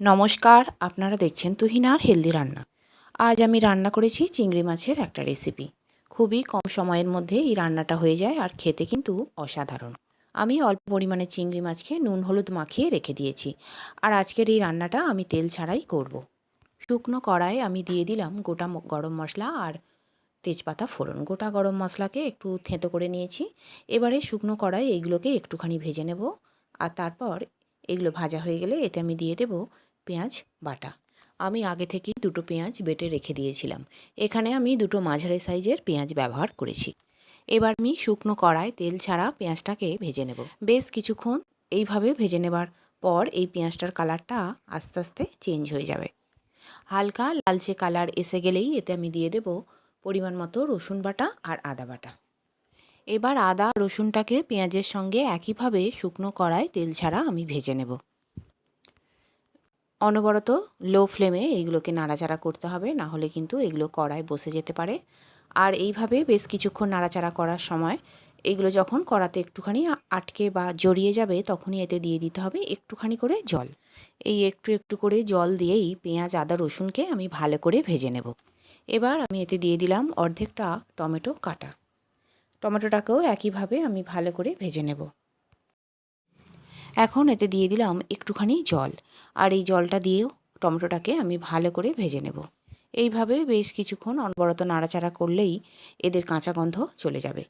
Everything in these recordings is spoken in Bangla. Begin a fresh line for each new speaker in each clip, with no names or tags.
নমস্কার, আপনারা দেখছেন তুহিনার হেলদি রান্না। আজ আমি রান্না করেছি চিংড়ি মাছের একটা রেসিপি খুবই কম সময়ের মধ্যে এই রান্নাটা হয়ে যায় আর খেতে কিন্তু অসাধারণ। আমি অল্প পরিমাণে চিংড়ি মাছকে নুন হলুদ মাখিয়ে রেখে দিয়েছি আর আজকের এই রান্নাটা আমি তেল ছাড়াই করব। শুকনো কড়ায় আমি দিয়ে দিলাম গোটা গরম মশলা আর তেজপাতা ফোড়ন। গোটা গরম মশলাকে একটু থেঁতো করে নিয়েছি। এবারে শুকনো কড়াই এইগুলোকে একটুখানি ভেজে নেব। আর তারপর এগুলো ভাজা হয়ে গেলে এতে আমি দিয়ে দেব পেঁয়াজ বাটা। আমি আগে থেকেই দুটো পেঁয়াজ বেটে রেখে দিয়েছিলাম। এখানে আমি দুটো মাঝারি সাইজের পেঁয়াজ ব্যবহার করেছি। এবার আমি শুকনো কড়ায় তেল ছাড়া পেঁয়াজটাকে ভেজে নেব। বেশ কিছুক্ষণ এইভাবে ভেজে নেবার পর এই পেঁয়াজটার কালারটা আস্তে আস্তে চেঞ্জ হয়ে যাবে। হালকা লালচে কালার এসে গেলেই এতে আমি দিয়ে দেব পরিমাণ মতো রসুন বাটা আর আদা বাটা। এবার আদা, রসুনটাকে পেঁয়াজের সঙ্গে একইভাবে শুকনো কড়ায় তেল ছাড়া আমি ভেজে নেব। অনবরত লো ফ্লেমে এইগুলোকে নাড়াচাড়া করতে হবে, না হলে কিন্তু এগুলো কড়ায় বসে যেতে পারে। আর এইভাবে বেশ কিছুক্ষণ নাড়াচাড়া করার সময় এগুলো যখন কড়াতে একটুখানি আটকে বা জড়িয়ে যাবে, তখনই এতে দিয়ে দিতে হবে একটুখানি করে জল। এই একটু একটু করে জল দিয়েই পেঁয়াজ, আদা, রসুনকে আমি ভালো করে ভেজে নেব। এবার আমি এতে দিয়ে দিলাম অর্ধেকটা টমেটো কাটা। টমেটোটাকেও একইভাবে আমি ভালো করে ভেজে নেব। এখন এতে দিয়ে দিলাম একটুখানি জল। আর এই জলটা দিয়েও টমেটোটাকে আমি ভালো করে ভেজে নেব। এইভাবে বেশ কিছুক্ষণ অনবরত নাড়াচাড়া করলেই এদের কাঁচা গন্ধ চলে যাবে।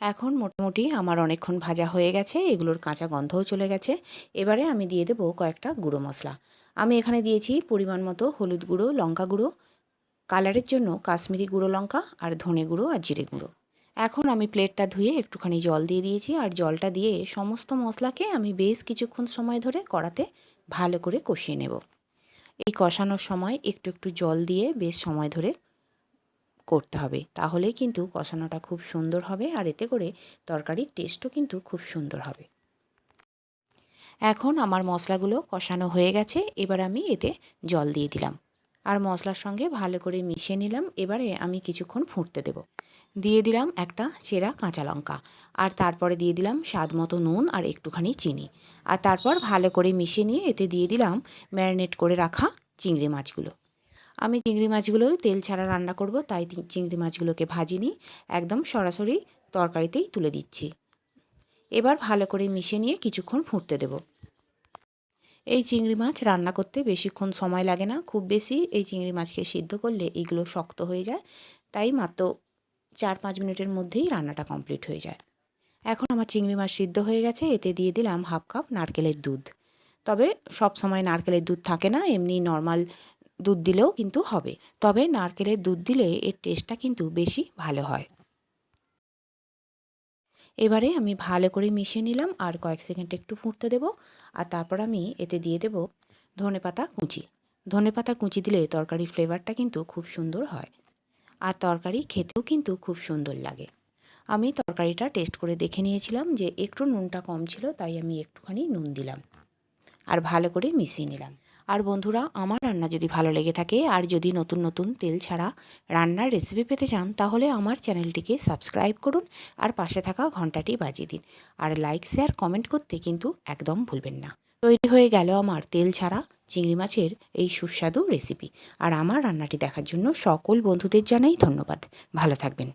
এখন মোটামুটি আমার অনেকক্ষণ ভাজা হয়ে গেছে, এগুলোর কাঁচা গন্ধও চলে গেছে। এবারে আমি দিয়ে দেবো কয়েকটা গুঁড়ো মশলা। আমি এখানে দিয়েছি পরিমাণ মতো হলুদ গুঁড়ো, লঙ্কা গুঁড়ো, কালারের জন্য কাশ্মীরি গুঁড়ো লঙ্কা, আর ধনে গুঁড়ো, আর জিরে গুঁড়ো। এখন আমি প্লেটটা ধুয়ে একটুখানি জল দিয়ে দিয়েছি আর জলটা দিয়ে সমস্ত মশলাকে আমি বেশ কিছুক্ষণ সময় ধরে কড়াতে ভালো করে কষিয়ে নেব। এই কষানোর সময় একটু একটু জল দিয়ে বেশ সময় ধরে করতে হবে। তাহলেই কিন্তু কষানোটা খুব সুন্দর হবে আর এতে করে তরকারির টেস্টও কিন্তু খুব সুন্দর হবে। এখন আমার মশলাগুলো কষানো হয়ে গেছে। এবার আমি এতে জল দিয়ে দিলাম। আর মশলার সঙ্গে ভালো করে মিশিয়ে নিলাম। এবারে আমি কিছুক্ষণ ফুটতে দেব। দিয়ে দিলাম একটা চেরা কাঁচা লঙ্কা। আর তারপরে দিয়ে দিলাম স্বাদ মতো নুন আর একটুখানি চিনি। আর তারপর ভালো করে মিশিয়ে নিয়ে এতে দিয়ে দিলাম ম্যারিনেট করে রাখা চিংড়ি মাছগুলো। আমি চিংড়ি মাছগুলো তেল ছাড়া রান্না করব, তাই চিংড়ি মাছগুলোকে ভাজিনি। একদম সরাসরি তরকারিতেই তুলে দিচ্ছি। এবার ভালো করে মিশিয়ে নিয়ে কিছুক্ষণ ফুটতে দেব। এই চিংড়ি মাছ রান্না করতে বেশিক্ষণ সময় লাগে না। খুব বেশি এই চিংড়ি মাছকে সিদ্ধ করলে এগুলো শক্ত হয়ে যায়, তাই মাত্র চার পাঁচ মিনিটের মধ্যেই রান্নাটা কমপ্লিট হয়ে যায়। এখন আমার চিংড়ি মাছ সিদ্ধ হয়ে গেছে, এতে দিয়ে দিলাম হাফ কাপ নারকেলের দুধ। তবে সব সময় নারকেলের দুধ থাকে না, এমনি নর্মাল দুধ দিলেও কিন্তু হবে। তবে নারকেলের দুধ দিলে এর টেস্টটা কিন্তু বেশি ভালো হয়। এবারে আমি ভালো করে মিশিয়ে নিলাম আর কয়েক সেকেন্ড একটু ফুটতে দেব আর তারপর আমি এতে দিয়ে দেব ধনে ধনেপাতা কুচি। ধনেপাতা কুচি দিলে তরকারির ফ্লেভারটা কিন্তু খুব সুন্দর হয় আর তরকারি খেতেও কিন্তু খুব সুন্দর লাগে। আমি তরকারিটা টেস্ট করে দেখে নিয়েছিলাম যে একটু নুনটা কম ছিল, তাই আমি একটুখানি নুন দিলাম আর ভালো করে মিশিয়ে নিলাম। আর বন্ধুরা, আমার রান্না যদি ভালো লেগে থাকে আর যদি নতুন নতুন তেল ছাড়া রান্নার রেসিপি পেতে চান, তাহলে আমার চ্যানেলটিকে সাবস্ক্রাইব করুন আর পাশে থাকা ঘন্টাটি বাজিয়ে দিন। আর লাইক শেয়ার কমেন্ট করতে কিন্তু একদম ভুলবেন না। তৈরি হয়ে গেল আমার তেল ছাড়া চিংড়ি মাছের এই সুস্বাদু রেসিপি আর আমার রান্নাটি দেখার জন্য সকল বন্ধুদের জানাই ধন্যবাদ। ভালো থাকবেন।